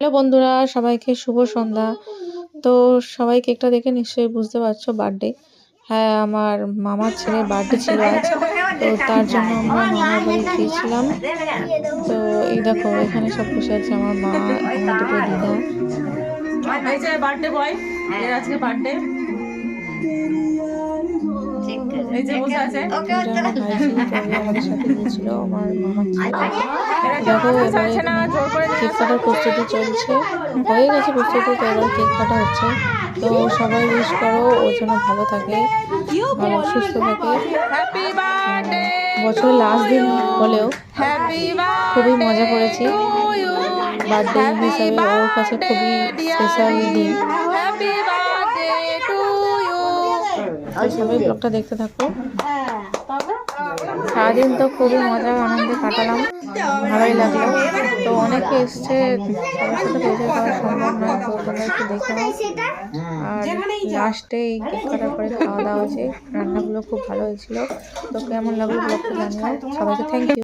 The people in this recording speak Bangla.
হ্যালো বন্ধুরা, সবাইকে শুভ সন্ধ্যা। তো সবাই কেকটা দেখে নিশ্চয়ই বুঝতে পারছ বার্থডে। হ্যাঁ আমার মামার ছেলের বার্থডে ছিল আজ। তো তার জন্য আমরা মামার বাড়ি গিয়েছিলাম। তো এই দেখো, এখানে সব বসে আছে আমার মা আমার দুটো দিদা। বার্থডে বয় আজকে বার্থডে। এই যে বসে আছে। গিয়েছিল আমার কেক কাটার প্রস্তুতি চলছে। হয়ে গেছে প্রস্তুতি তো এবার কেক কাটা হচ্ছে। তো সবাই উইশ করো ও যেন ভালো থাকে ভালো সুস্থ থাকে। বছরের লাস্ট দিন হলেও খুবই মজা করেছি। বার্থডে হিসাবে ওর কাছে খুবই স্পেশাল দিন। সবাই ব্লগটা দেখতে থাকো। সারাদিন তো খুবই মজা আনন্দে কাটালাম ভালোই লাগল। তো অনেকে এসছে সবার সাথে পরিচয় করা সম্ভব নয় তো তোমরা একটু দেখে নাও। আর লাস্টে এই কেক কাটার পরে খাওয়া দাওয়া হয়েছে রান্নাগুলো খুব ভালো হয়েছিল। তো কেমন লাগল ব্লগটা জানিও। সবাইকে থ্যাংক ইউ